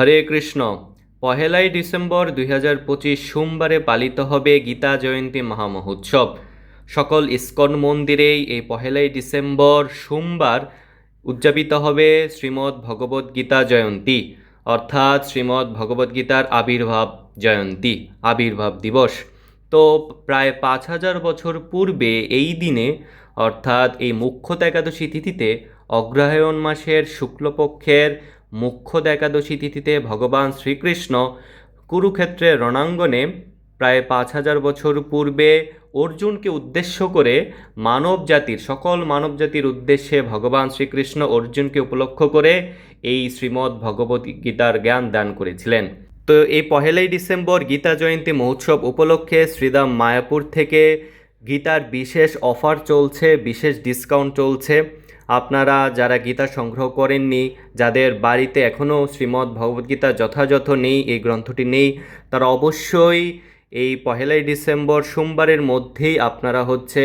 হরে Krishna. পহেলাই December দুই হাজার পঁচিশ সোমবারে পালিত হবে গীতা জয়ন্তী মহামহোৎসব। সকল ইস্কন মন্দিরেই এই পহেলাই ডিসেম্বর সোমবার উদযাপিত হবে শ্রীমদ্ ভগবদ্ গীতা জয়ন্তী, অর্থাৎ শ্রীমদ্ ভগবদ্ গীতার আবির্ভাব জয়ন্তী, আবির্ভাব দিবস। তো প্রায় পাঁচ হাজার বছর পূর্বে এই দিনে, অর্থাৎ এই মুখ্যত একাদশী তিথিতে, অগ্রহায়ণ মাসের শুক্লপক্ষের মুখ্যত একাদশী তিথিতে ভগবান শ্রীকৃষ্ণ কুরুক্ষেত্রের রণাঙ্গনে প্রায় পাঁচ হাজার বছর পূর্বে অর্জুনকে উদ্দেশ্য করে মানব জাতির, সকল মানব জাতির উদ্দেশ্যে ভগবান শ্রীকৃষ্ণ অর্জুনকে উপলক্ষ করে এই শ্রীমদ্ ভগবত গীতার জ্ঞান দান করেছিলেন। তো এই পহেলাই ডিসেম্বর গীতা জয়ন্তী মহোৎসব উপলক্ষে শ্রীদাম মায়াপুর থেকে গীতার বিশেষ অফার চলছে, বিশেষ ডিসকাউন্ট চলছে। আপনারা যারা গীতা সংগ্রহ করেননি, যাদের বাড়িতে এখনও শ্রীমদ্ ভগবদ্গীতা যথাযথ নেই, এই গ্রন্থটি নেই, তারা অবশ্যই এই পহেলাই ডিসেম্বর সোমবারের মধ্যেই আপনারা হচ্ছে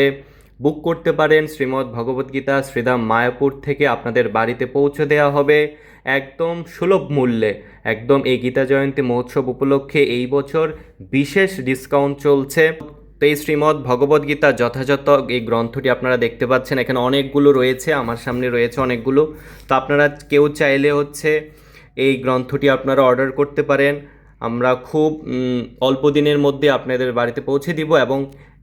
বুক করতে পারেন শ্রীমদ্ ভগবদ্গীতা শ্রীদাম মায়াপুর থেকে আপনাদের বাড়িতে পৌঁছে দেওয়া হবে একদম সুলভ মূল্যে। একদম এই গীতা জয়ন্তী মহোৎসব উপলক্ষে এই বছর বিশেষ ডিসকাউন্ট চলছে। তো এই শ্রীমদ্ ভগবদ্গীতা যথাযথ এই গ্রন্থটি আপনারা দেখতে পাচ্ছেন। এখানে অনেকগুলো রয়েছে, আমার সামনে রয়েছে অনেকগুলো। তো আপনারা কেউ চাইলে হচ্ছে এই গ্রন্থটি আপনারা অর্ডার করতে পারেন। আমরা খুব অল্প দিনের মধ্যে আপনাদের বাড়িতে পৌঁছে দিব এবং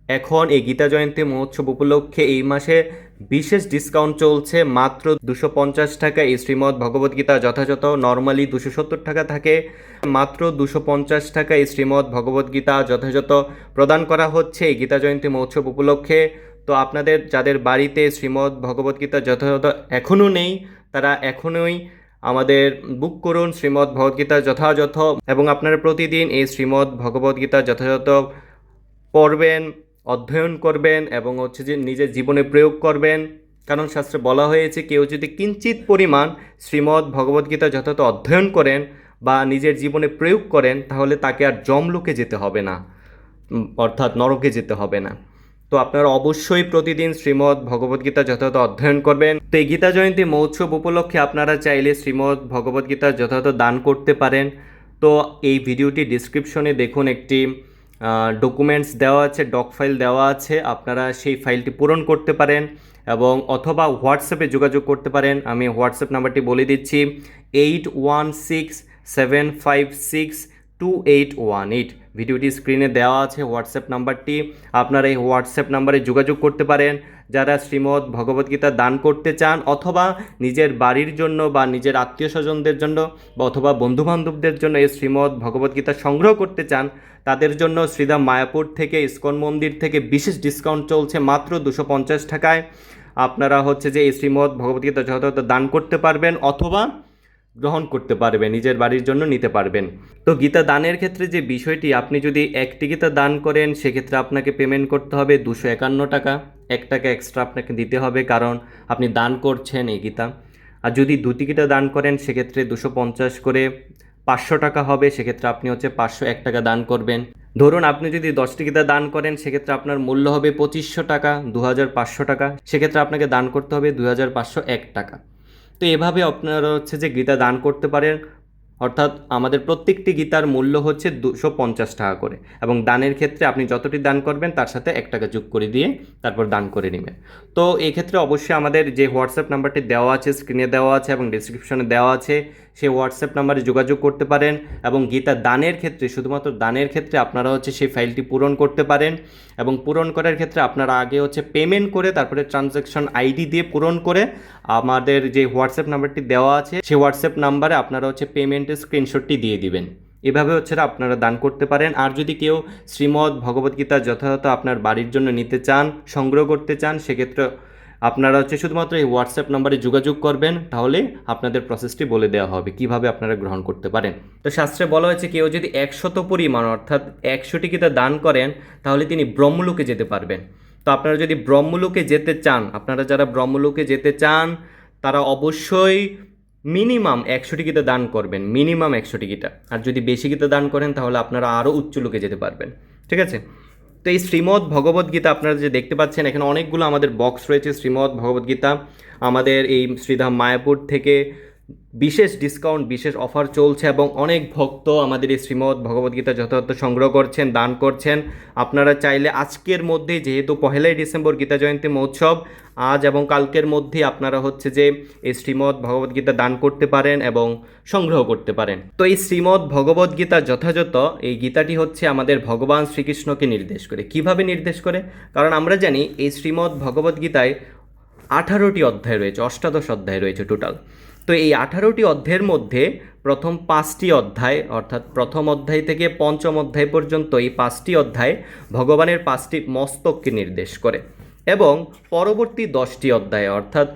এখন এই গীতা জয়ন্তী মহোৎসব উপলক্ষে এই মাসে বিশেষ ডিসকাউন্ট চলছে, মাত্র দুশো পঞ্চাশ টাকা। এই শ্রীমদ্ ভগবদ্গীতা যথাযথ নর্মালি দুশো সত্তর টাকা থাকে। মাত্র দুশো পঞ্চাশ টাকা এই শ্রীমদ্ ভগবদ্গীতা যথাযথ প্রদান করা হচ্ছে এই গীতা জয়ন্তী মহোৎসব উপলক্ষে। তো আপনাদের, যাদের বাড়িতে শ্রীমদ্ ভগবদ্গীতা যথাযথ এখনও নেই, তারা এখনই আমাদের বুক করুন শ্রীমদ্ ভগবদ্গীতা যথাযথ এবং আপনারা প্রতিদিন এই শ্রীমদ্ ভগবদ্গীতা যথাযথ পড়বেন। অধ্যয়ন করবেন এবং হচ্ছে যে নিজের জীবনে প্রয়োগ করবেন। কারণ শাস্ত্রে বলা হয়েছে, কেউ যদি কিঞ্চিত পরিমাণ শ্রীমদ্ ভগবদ্গীতা যথাযথ অধ্যয়ন করেন বা নিজের জীবনে প্রয়োগ করেন, তাহলে তাকে আর জমলোকে যেতে হবে না অর্থাৎ নরকে যেতে হবে না। তো আপনারা অবশ্যই প্রতিদিন শ্রীমদ্ ভগবদ্গীতা যথাযথ অধ্যয়ন করবেন। তো এই গীতা জয়ন্তী মহোৎসব উপলক্ষে আপনারা চাইলে শ্রীমদ্ ভগবদ্গীতা যথাযথ দান করতে পারেন। তো এই ভিডিওটি ডিসক্রিপশনে দেখুন একটি ডকুমেন্টস দেওয়া আছে ডক ফাইল দেওয়া আছে, আপনারা সেই ফাইলটি পূরণ করতে পারেন এবং অথবা হোয়াটসঅ্যাপে যোগাযোগ করতে পারেন। আমি হোয়াটসঅ্যাপ নাম্বারটি বলে দিচ্ছি eight one six seven five six two eight one eight ভিডিওটি স্ক্রিনে দেওয়া আছে হোয়াটসঅ্যাপ নাম্বারটি। আপনারা এই হোয়াটসঅ্যাপ নাম্বারে যোগাযোগ করতে পারেন। যারা শ্রীমদ্ ভগবদ্গীতা দান করতে চান অথবা নিজের বাড়ির জন্য বা নিজের আত্মীয় স্বজনদের জন্য বা অথবা বন্ধুবান্ধবদের জন্য এই শ্রীমদ্ ভগবদ্গীতা সংগ্রহ করতে চান, তাদের জন্য শ্রীধাম মায়াপুর থেকে, ইস্কন মন্দির থেকে বিশেষ ডিসকাউন্ট চলছে মাত্র দুশো পঞ্চাশ টাকায়। আপনারা হচ্ছে যে এই শ্রীমদ্ ভগবদ্গীতা যথাযথ দান করতে পারবেন অথবা গ্রহণ করতে পারবেন নিজের বাড়ির জন্য নিতে পারবেন। তো গীতা দানের ক্ষেত্রে যে বিষয়টি, আপনি যদি একটি গীতা দান করেন, সেক্ষেত্রে আপনাকে পেমেন্ট করতে হবে দুশো একান্ন টাকা। এক টাকা এক্সট্রা আপনাকে দিতে হবে, কারণ আপনি দান করছেন এই গীতা। আর যদি দুটি গীতা দান করেন, সেক্ষেত্রে দুশো পঞ্চাশ করে পাঁচশো টাকা হবে, সেক্ষেত্রে আপনি হচ্ছে পাঁচশো এক টাকা দান করবেন। ধরুন আপনি যদি দশটি গীতা দান করেন, সেক্ষেত্রে আপনার মূল্য হবে পঁচিশশো টাকা দু হাজার পাঁচশো টাকা। সেক্ষেত্রে আপনাকে দান করতে হবে দু হাজার পাঁচশো এক টাকা। তো এভাবে আপনারা হচ্ছে যে গীতা দান করতে পারেন, অর্থাৎ আমাদের প্রত্যেকটি গীতার মূল্য হচ্ছে দুশো পঞ্চাশ টাকা করে এবং দানের ক্ষেত্রে আপনি যতটি দান করবেন তার সাথে এক টাকা যোগ করে দিয়ে তারপর দান করে নেবেন। তো এক্ষেত্রে অবশ্যই আমাদের যে হোয়াটসঅ্যাপ নাম্বারটি দেওয়া আছে স্ক্রিনে দেওয়া আছে এবং ডিসক্রিপশনে দেওয়া আছে সেই হোয়াটসঅ্যাপ নাম্বারে যোগাযোগ করতে পারেন এবং গীতা দানের ক্ষেত্রে, শুধুমাত্র দানের ক্ষেত্রে আপনারা হচ্ছে সেই ফাইলটি পূরণ করতে পারেন এবং পূরণ করার ক্ষেত্রে আপনারা আগে হচ্ছে পেমেন্ট করে তারপরে ট্রানজ্যাকশন আইডি দিয়ে পূরণ করে আমাদের যে হোয়াটসঅ্যাপ নাম্বারটি দেওয়া আছে, সেই হোয়াটসঅ্যাপ নাম্বারে আপনারা হচ্ছে পেমেন্টের স্ক্রিনশটটি দিয়ে দিবেন। এভাবে হচ্ছে আপনারা দান করতে পারেন। আর যদি কেউ শ্রীমদ্ ভগবদ্গীতা যথাযথ আপনার বাড়ির জন্য নিতে চান, সংগ্রহ করতে চান, সেক্ষেত্রে আপনারা হচ্ছে শুধুমাত্র এই হোয়াটসঅ্যাপ নাম্বারে যোগাযোগ করবেন, তাহলে আপনাদের প্রসেসটি বলে দেওয়া হবে, কীভাবে আপনারা গ্রহণ করতে পারেন। তো শাস্ত্রে বলা হয়েছে, কেউ যদি একশত পরিমাণ, অর্থাৎ একশোটি গীতা দান করেন, তাহলে তিনি ব্রহ্মলোকে যেতে পারবেন। তো আপনারা যদি ব্রহ্মলোকে যেতে চান, আপনারা যারা ব্রহ্মলোকে যেতে চান, তারা অবশ্যই মিনিমাম একশো গীতা দান করবেন, মিনিমাম একশো টিকিটা আর যদি বেশি গীতা দান করেন, তাহলে আপনারা আরও উচ্চ লোকে যেতে পারবেন। ঠিক আছে? তো এই শ্রীমদ ভগবদ্গীতা আপনারা যে দেখতে পাচ্ছেন, এখানে অনেকগুলো আমাদের বক্স রয়েছে শ্রীমদ ভগবদ্গীতা আমাদের এই শ্রীধাম মায়াপুর থেকে বিশেষ ডিসকাউন্ট বিশেষ অফার চলছে এবং অনেক ভক্ত আমাদের এই শ্রীমদ্ ভগবদ্গীতা যথাযথ সংগ্রহ করছেন, দান করছেন। আপনারা চাইলে আজকের মধ্যে, যেহেতু পহেলাই ডিসেম্বর গীতা জয়ন্তী মহোৎসব, আজ এবং কালকের মধ্যে আপনারা হচ্ছে যে এই শ্রীমদ্ ভগবদ্গীতা দান করতে পারেন এবং সংগ্রহ করতে পারেন। তো এই শ্রীমদ্ ভগবদ্গীতা যথাযথ, এই গীতাটি হচ্ছে আমাদের ভগবান শ্রীকৃষ্ণকে নির্দেশ করে। কীভাবে নির্দেশ করে? কারণ আমরা জানি এই শ্রীমদ্ ভগবদ্গীতায় আঠারোটি অধ্যায় রয়েছে, অষ্টাদশ অধ্যায় রয়েছে টোটাল তো এই আঠারোটি অধ্যায়ের মধ্যে প্রথম পাঁচটি অধ্যায়, অর্থাৎ প্রথম অধ্যায় থেকে পঞ্চম অধ্যায় পর্যন্ত এই পাঁচটি অধ্যায় ভগবানের পাঁচটি মস্তককে নির্দেশ করে এবং পরবর্তী দশটি অধ্যায়, অর্থাৎ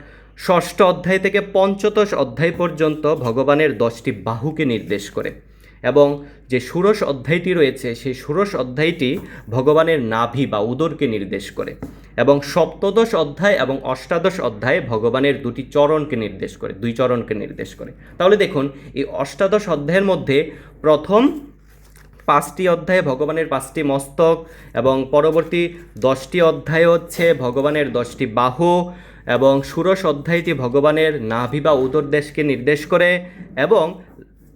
ষষ্ঠ অধ্যায় থেকে পঞ্চদশ অধ্যায় পর্যন্ত ভগবানের দশটি বাহুকে নির্দেশ করে। এবং যে ষোড়শ অধ্যায়টি রয়েছে, সেই ষোড়শ অধ্যায়টি ভগবানের নাভি বা উদরকে নির্দেশ করে এবং সপ্তদশ অধ্যায় এবং অষ্টাদশ অধ্যায় ভগবানের দুটি চরণকে নির্দেশ করে, দুই চরণকে নির্দেশ করে। তাহলে দেখুন, এই অষ্টাদশ অধ্যায়ের মধ্যে প্রথম পাঁচটি অধ্যায়ে ভগবানের পাঁচটি মস্তক এবং পরবর্তী দশটি অধ্যায় হচ্ছে ভগবানের দশটি বাহু এবং ষোড়শ অধ্যায়টি ভগবানের নাভি বা উদরদেশকে নির্দেশ করে এবং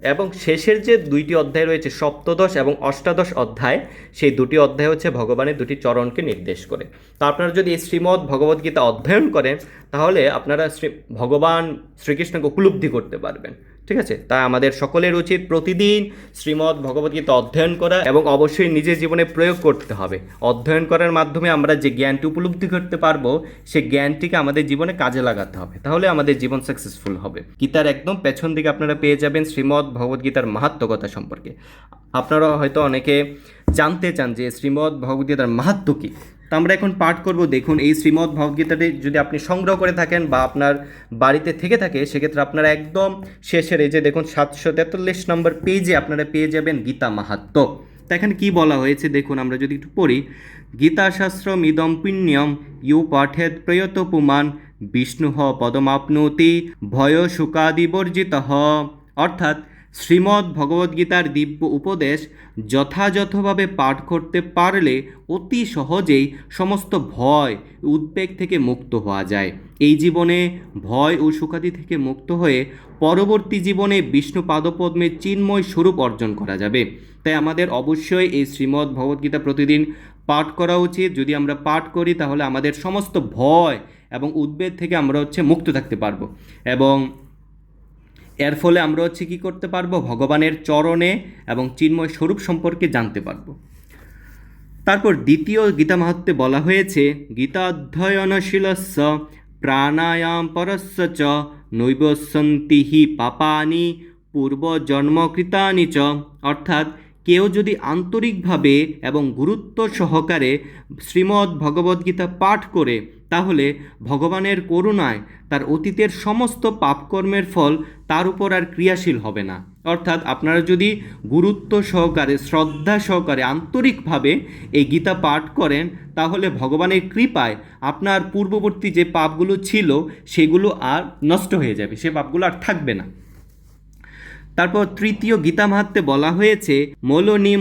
এবং শেষের যে দুইটি অধ্যায় রয়েছে, সপ্তদশ এবং অষ্টাদশ অধ্যায়, সেই দুটি অধ্যায় হচ্ছে ভগবানের দুটি চরণকে নির্দেশ করে। তো আপনারা যদি এই শ্রীমদ্ ভগবদ্গীতা অধ্যয়ন করেন, তাহলে আপনারা শ্রী ভগবান শ্রীকৃষ্ণকে উপলব্ধি করতে পারবেন। ঠিক আছে? তাই আমাদের সকলের উচিত প্রতিদিন শ্রীমদ্ ভগবদ্গীতা অধ্যয়ন করা এবং অবশ্যই নিজের জীবনে প্রয়োগ করতে হবে। অধ্যয়ন করার মাধ্যমে আমরা যে জ্ঞানটি উপলব্ধি করতে পারব, সেই জ্ঞানটিকে আমাদের জীবনে কাজে লাগাতে হবে। তাহলে আমাদের জীবন সাকসেসফুল হবে। গীতার একদম পেছন দিকে আপনারা পেয়ে যাবেন শ্রীমদ্ ভগবদ্গীতার মাহাত্মকতা সম্পর্কে। আপনারা হয়তো অনেকে জানতে চান যে শ্রীমদ্ ভগবদ্গীতার মাহাত্ম কী? তো আমরা এখন পাঠ করব। দেখুন, এই শ্রীমদ্ ভগবদ্গীতাটি যদি আপনি সংগ্রহ করে থাকেন বা আপনার বাড়িতে থেকে থাকে, সেক্ষেত্রে আপনারা একদম শেষের এই যে দেখুন, সাতশো তেতাল্লিশ নম্বর পেজে আপনারা পেয়ে যাবেন গীতা মাহাত্ম। তো এখানে কী বলা হয়েছে? দেখুন, আমরা যদি একটু পড়ি। গীতাশাস্ত্র ইদম পুণ্যম ইউ পাঠেদ প্রয়ত পুমান বিষ্ণু পদমাপ্নোতি ভয় শুকাদিবর্জিত অর্থাৎ শ্রীমদ্ ভগবদ্গীতার দিব্য উপদেশ যথাযথভাবে পাঠ করতে পারলে অতি সহজেই সমস্ত ভয়, উদ্বেগ থেকে মুক্ত হওয়া যায়। এই জীবনে ভয় ও সুখাদি থেকে মুক্ত হয়ে পরবর্তী জীবনে বিষ্ণু পাদপদ্মের চিন্ময় স্বরূপ অর্জন করা যাবে। তাই আমাদের অবশ্যই এই শ্রীমদ্ ভগবদ্গীতা প্রতিদিন পাঠ করা উচিত। যদি আমরা পাঠ করি, তাহলে আমাদের সমস্ত ভয় এবং উদ্বেগ থেকে আমরা হচ্ছে মুক্ত থাকতে পারব। এবং এর ফলে আমরা হচ্ছে কী করতে পারব? ভগবানের চরণে এবং চিন্ময় স্বরূপ সম্পর্কে জানতে পারব। তারপর দ্বিতীয় গীতা মাহাত্মে বলা হয়েছে গীতা অধ্যয়নশীলস্য প্রাণায়াম পরস্য চ, নৈব সন্তি হি পাপানি পূর্বজন্মকৃতানি চ। অর্থাৎ কেউ যদি আন্তরিকভাবে এবং গুরুত্ব সহকারে শ্রীমদ্ ভগবদ্গীতা পাঠ করে তাহলে ভগবানের করুণায় তার অতীতের সমস্ত পাপকর্মের ফল তার উপর আর ক্রিয়াশীল হবে না। অর্থাৎ আপনারা যদি গুরুত্ব সহকারে, শ্রদ্ধা সহকারে, আন্তরিকভাবে এই গীতা পাঠ করেন, তাহলে ভগবানের কৃপায় আপনার পূর্ববর্তী যে পাপগুলো ছিল, সেগুলো আর নষ্ট হয়ে যাবে, সে পাপগুলো আর থাকবে না। তারপর তৃতীয় গীতা মাহাত্মে বলা হয়েছে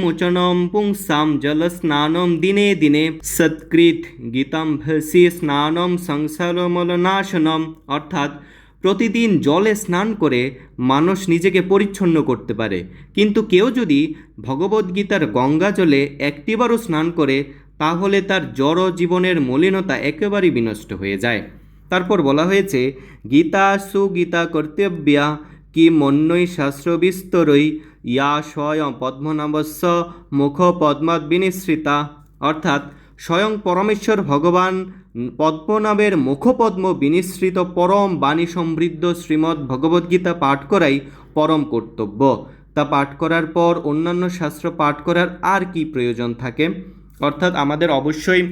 মোচনম পুংসাম জল স্নানম দিনে দিনে সৎকৃত গীতাম ভসি স্নানম সংসারমলনাশনম। অর্থাৎ প্রতিদিন জলে স্নান করে মানুষ নিজেকে পরিচ্ছন্ন করতে পারে। কিন্তু কেউ যদি ভগবদ্গীতার গঙ্গা জলে একটিবারও স্নান করে, তাহলে তার জড় জীবনের মলিনতা একেবারেই বিনষ্ট হয়ে যায়। তারপর বলা হয়েছে, গীতা সুগীতা কর্তব্যা কি মন্যই শাস্ত্রবিস্তরই ইয়া স্বয়ং পদ্মনাভস্য মুখ পদ্মাৎ বিনিশ্রিতা অর্থাৎ, স্বয়ং পরমেশ্বর ভগবান পদ্মনাভের মুখপদ্ম বিনিশ্রিত পরম বাণী সমৃদ্ধ শ্রীমদ্ ভগবদ্গীতা পাঠ করাই পরম কর্তব্য। তা পাঠ করার পর অন্যান্য শাস্ত্র পাঠ করার আর কি প্রয়োজন থাকে? অর্থাৎ, আমাদের অবশ্যই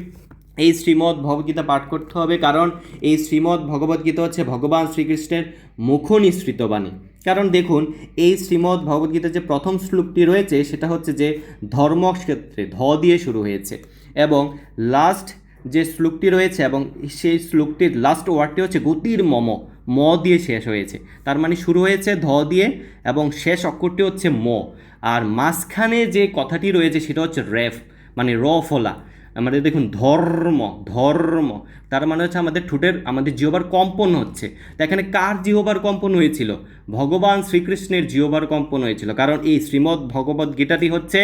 এই শ্রীমদ্ ভগবদ্গীতা পাঠ করতে হবে, কারণ এই শ্রীমদ্ ভগবদ্গীতা হচ্ছে ভগবান শ্রীকৃষ্ণের মুখ নিঃসৃত বাণী। কারণ দেখুন, এই শ্রীমদ্ ভগবদ্গীতার যে প্রথম শ্লোকটি রয়েছে, সেটা হচ্ছে যে ধর্মক্ষেত্রে ধ দিয়ে শুরু হয়েছে এবং লাস্ট যে শ্লোকটি রয়েছে এবং সেই শ্লোকটির লাস্ট ওয়ার্ডটি হচ্ছে গতির মম, ম দিয়ে শেষ হয়েছে। তার মানে শুরু হয়েছে ধ দিয়ে এবং শেষ অক্ষরটি হচ্ছে ম। আর মাঝখানে যে কথাটি রয়েছে, সেটা হচ্ছে রেফ মানে র ফলা। আমাদের দেখুন ধর্ম ধর্ম। তার মানে হচ্ছে আমাদের ঠোঁটের, আমাদের জিহবার কম্পন হচ্ছে। তা এখানে কার জিহবার কম্পন হয়েছিল? ভগবান শ্রীকৃষ্ণের জিহবার কম্পন হয়েছিল। কারণ এই শ্রীমদ্ ভগবদ্ গীতাটি হচ্ছে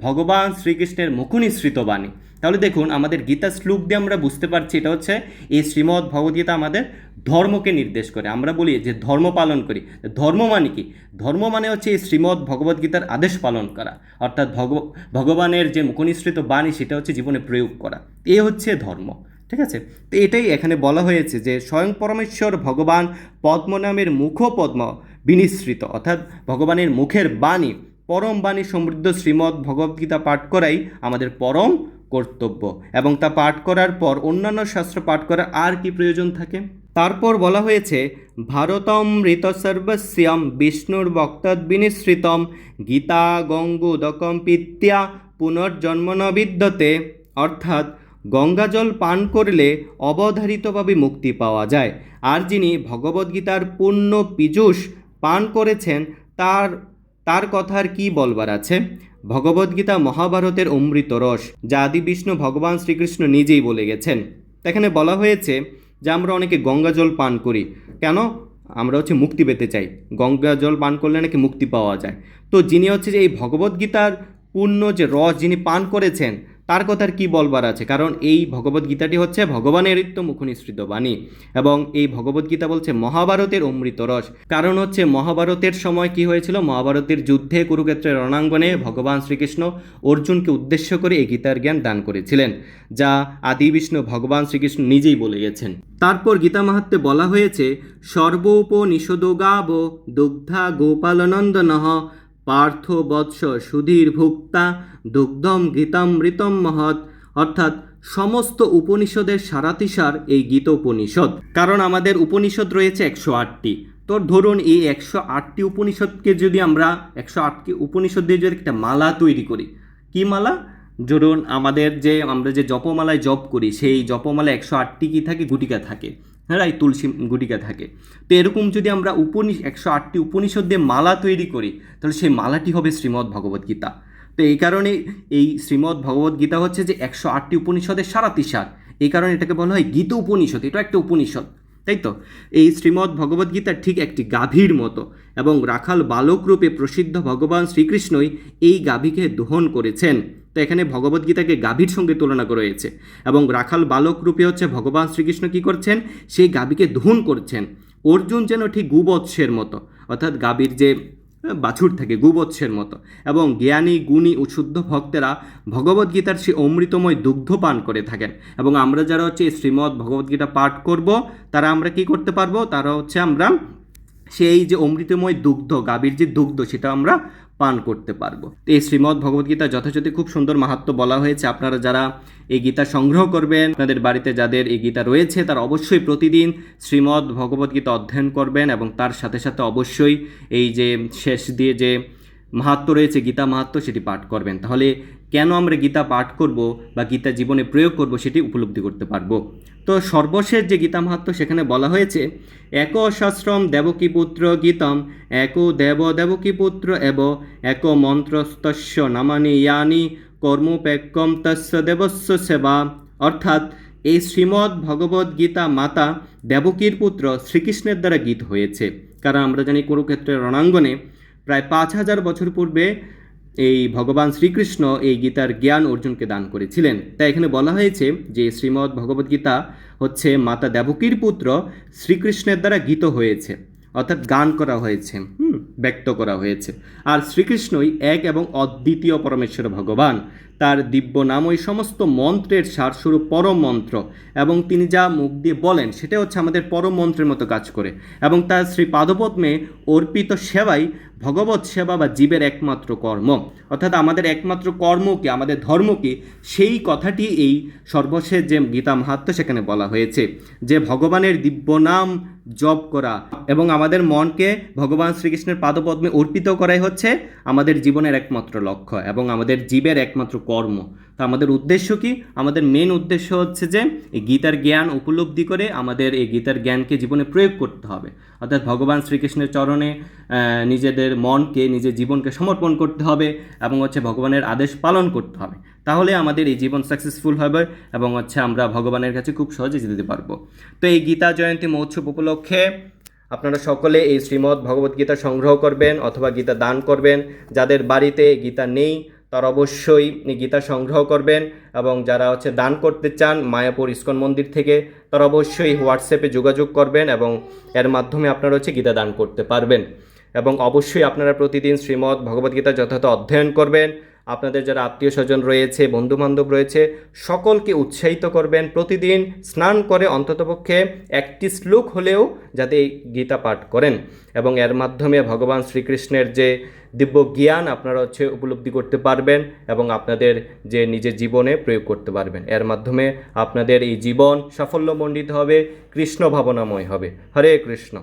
ভগবান শ্রীকৃষ্ণের মুখনিসৃত বাণী। তাহলে দেখুন, আমাদের গীতা শ্লোক দিয়ে আমরা বুঝতে পারছি এটা হচ্ছে এই শ্রীমদ্ ভগবদ্গীতা আমাদের ধর্মকে নির্দেশ করে। আমরা বলি যে ধর্ম পালন করি। ধর্ম মানে কি? ধর্ম মানে হচ্ছে এই শ্রীমদ্ ভগবদ্গীতার আদেশ পালন করা। অর্থাৎ ভগ, ভগবানের যে মুখনিসৃত বাণী, সেটা হচ্ছে জীবনে প্রয়োগ করা। এ হচ্ছে ধর্ম। ঠিক আছে? তো এটাই এখানে বলা হয়েছে যে স্বয়ং পরমেশ্বর ভগবান পদ্ম নামের মুখ পদ্ম বিনিসৃত। অর্থাৎ ভগবানের মুখের বাণী, পরম বাণী সমৃদ্ধ শ্রীমদ্ ভগবদ্গীতা পাঠ করাই আমাদের পরম কর্তব্য এবং তা পাঠ করার পর অন্যান্য শাস্ত্র পাঠ করার আর কি প্রয়োজন থাকে? তারপর বলা হয়েছে ভারতমৃত সর্বস্যাম বিষ্ণুর বক্তদ বিনিসৃতম গীতা গঙ্গুদকম পিত্যা পুনর্জন্ম বিদ্যতে। অর্থাৎ, গঙ্গাজল পান করলে অবধারিতভাবে মুক্তি পাওয়া যায়। আর যিনি ভগবদ্গীতার পূর্ণ পীযূষ পান করেছেন, তার তার কথার কি বলবার আছে? ভগবদ্গীতা মহাভারতের অমৃত রস, যা আদি বিষ্ণু ভগবান শ্রীকৃষ্ণ নিজেই বলে গেছেন। এখানে বলা হয়েছে যে আমরা অনেকে গঙ্গা জল পান করি। কেন? আমরা হচ্ছে মুক্তি পেতে চাই। গঙ্গা জল পান করলে নাকি মুক্তি পাওয়া যায়। তো যিনি হচ্ছে যে এই ভগবদ্গীতার পূর্ণ যে রস যিনি পান করেছেন তার কথার কি বলবার আছে? কারণ এই ভগবদ্গীতাটি হচ্ছে ভগবানের তো মুখনিসৃত বাণী এবং এই ভগবদ্গীতা বলছে মহাভারতের অমৃত রস। কারণ হচ্ছে মহাভারতের সময় কি হয়েছিল? মহাভারতের যুদ্ধে কুরুক্ষেত্রের রণাঙ্গনে ভগবান শ্রীকৃষ্ণ অর্জুনকে উদ্দেশ্য করে এই গীতার জ্ঞান দান করেছিলেন, যা আদি বিষ্ণু ভগবান শ্রীকৃষ্ণ নিজেই বলে গেছেন। তারপর গীতা মাহাত্মে বলা হয়েছে, সর্বোপনিষদোগাব দুগ্ধা গোপালনন্দনহ পার্থ বৎস সুধীর ভুক্তা দুগ্ধম গীতামৃতম মহৎ। অর্থাৎ সমস্ত উপনিষদের সারাতিসার এই গীত উপনিষদ কারণ আমাদের উপনিষদ রয়েছে একশো আটটি। তো ধরুন এই একশো আটটি উপনিষদকে যদি আমরা একশো আটটি উপনিষদ দিয়ে যদি একটা মালা তৈরি করি। কি মালা? ধরুন আমাদের যে আমরা যে জপমালায় জপ করি, সেই জপমালায় একশো আটটি কি থাকে? গুটিকা থাকে। হ্যাঁ তুলসী গুটিকা থাকে। তো এরকম যদি আমরা উপনিষ, একশো আটটি উপনিষদ দিয়ে মালা তৈরি করি, তাহলে সেই মালাটি হবে শ্রীমদ্ ভগবদ্গীতা তো এই কারণে এই শ্রীমদ্ ভগবদ্গীতা হচ্ছে যে একশো আটটি উপনিষদের সারা সারাতিসার এই কারণে এটাকে বলা হয় গীত উপনিষদ, এটা একটা উপনিষদ, তাই তো? এই শ্রীমদ্ ভগবদ্গীতা ঠিক একটি গাভীর মতো এবং রাখাল বালক রূপে প্রসিদ্ধ ভগবান শ্রীকৃষ্ণই এই গাভীকে দোহন করেছেন। তো এখানে ভগবদ্গীতাকে গাভীর সঙ্গে তুলনা করা হয়েছে এবং রাখাল বালক রূপে হচ্ছে ভগবান শ্রীকৃষ্ণ কি করছেন? সেই গাভীকে দোহন করছেন। অর্জুন যেন ঠিক গুবৎসের মতো, অর্থাৎ গাভীর যে বাছুর থাকে গুবৎসের মতো এবং জ্ঞানী, গুণী ও শুদ্ধ ভক্তেরা ভগবদ্গীতার সেই অমৃতময় দুগ্ধ পান করে থাকেন এবং আমরা যারা হচ্ছে শ্রীমদ্ ভগবদ্গীতা পাঠ করব, তারা আমরা কি করতে পারব? তারা হচ্ছে আমরা সেই যে অমৃতময় দুগ্ধ, গাভীর যে দুগ্ধ, সেটা আমরা পান করতে পারব। তো এই শ্রীমদ্ ভগবদ্গীতা যথাযথ খুব সুন্দর মাহাত্ম বলা হয়েছে। আপনারা যারা এই গীতা সংগ্রহ করবেন, আপনাদের বাড়িতে যাদের এই গীতা রয়েছে, তার অবশ্যই প্রতিদিন শ্রীমদ্ ভগবদ্গীতা অধ্যয়ন করবেন এবং তার সাথে সাথে অবশ্যই এই যে শেষ দিয়ে যে মাহাত্ম রয়েছে, গীতা মাহাত্ম সেটি পাঠ করবেন। তাহলে কেন আমরা গীতা পাঠ করব বা গীতা জীবনে প্রয়োগ করব সেটি উপলব্ধি করতে পারব? তো সর্বশেষ যে গীতা মাহাত্ম সেখানে বলা হয়েছে, এক সশ্রম দেবকী পুত্র গীতম, এক দেব দেবকী পুত্র এব, এক মন্ত্রস্তস্য নামানি ইয়ানি কর্মোপেক্কম তস্য দেবস্য সেবা। অর্থাৎ এই শ্রীমদ্ ভগবদ্ গীতা মাতা দেবকীর পুত্র শ্রীকৃষ্ণের দ্বারা গীত হয়েছে। কারণ আমরা জানি কুরুক্ষেত্রের রণাঙ্গনে প্রায় পাঁচ হাজার বছর পূর্বে এই ভগবান শ্রীকৃষ্ণ এই গীতার জ্ঞান অর্জুনকে দান করেছিলেন। তাই এখানে বলা হয়েছে যে শ্রীমদ্ ভগবদ্গীতা হচ্ছে মাতা দেবকীর পুত্র শ্রীকৃষ্ণের দ্বারা গীত হয়েছে, অর্থাৎ গান করা হয়েছে ব্যক্ত করা হয়েছে। আর শ্রীকৃষ্ণই এক এবং অদ্বিতীয় পরমেশ্বর ভগবান। তার দিব্য নাম ওই সমস্ত মন্ত্রের সারস্বরূপ পরম মন্ত্র এবং তিনি যা মুখ দিয়ে বলেন সেটা হচ্ছে আমাদের পরম মন্ত্রের মতো কাজ করে। এবং তার শ্রী পাদপদ্মে অর্পিত সেবাই ভগবত সেবা বা জীবের একমাত্র কর্ম। অর্থাৎ আমাদের একমাত্র কর্ম কি, আমাদের ধর্ম কি, সেই কথাটি এই সর্বশেষ যে গীতা মাহাত্ম সেখানে বলা হয়েছে। যে ভগবানের দিব্য নাম জপ করা এবং আমাদের মনকে ভগবান শ্রীকৃষ্ণের পাদপদ্মে অর্পিত করাই হচ্ছে আমাদের জীবনের একমাত্র লক্ষ্য এবং আমাদের জীবের একমাত্র কর্ম। তো আমাদের উদ্দেশ্য কি? আমাদের মেন উদ্দেশ্য হচ্ছে যে, এই গীতার জ্ঞান উপলব্ধি করে আমাদের এই গীতার জ্ঞানকে জীবনে প্রয়োগ করতে হবে। অর্থাৎ ভগবান শ্রীকৃষ্ণের চরণে নিজেদের মনকে, নিজের জীবনকে সমর্পণ করতে হবে এবং হচ্ছে ভগবানের আদেশ পালন করতে হবে। তাহলে আমাদের এই জীবন সাকসেসফুল হবে এবং হচ্ছে আমরা ভগবানের কাছে খুব সহজে যেতে পারব। তো এই গীতা জয়ন্তী মহোৎসব উপলক্ষে আপনারা সকলে এই শ্রীমদ্ ভগবত গীতা সংগ্রহ করবেন অথবা গীতা দান করবেন। যাদের বাড়িতে গীতা নেই তারা অবশ্যই গীতা সংগ্রহ করবেন এবং যারা হচ্ছে দান করতে চান মায়াপুর ইস্কন মন্দির থেকে, তারা অবশ্যই হোয়াটসঅ্যাপে যোগাযোগ করবেন এবং এর মাধ্যমে আপনারা হচ্ছে গীতা দান করতে পারবেন। এবং অবশ্যই আপনারা প্রতিদিন শ্রীমদ্ ভগবদ্গীতা যথাযথ অধ্যয়ন করবেন। আপনাদের যারা আত্মীয় স্বজন রয়েছে, বন্ধুবান্ধব রয়েছে, সকলকে উৎসাহিত করবেন। প্রতিদিন স্নান করে অন্ততপক্ষে একটি শ্লোক হলেও যাতে এই গীতা পাঠ করেন এবং এর মাধ্যমে ভগবান শ্রীকৃষ্ণের যে দিব্য জ্ঞান আপনারা হচ্ছে উপলব্ধি করতে পারবেন এবং আপনাদের যে নিজের জীবনে প্রয়োগ করতে পারবেন। এর মাধ্যমে আপনাদের এই জীবন সাফল্যমণ্ডিত হবে কৃষ্ণ ভাবনাময় হবে। হরে কৃষ্ণ।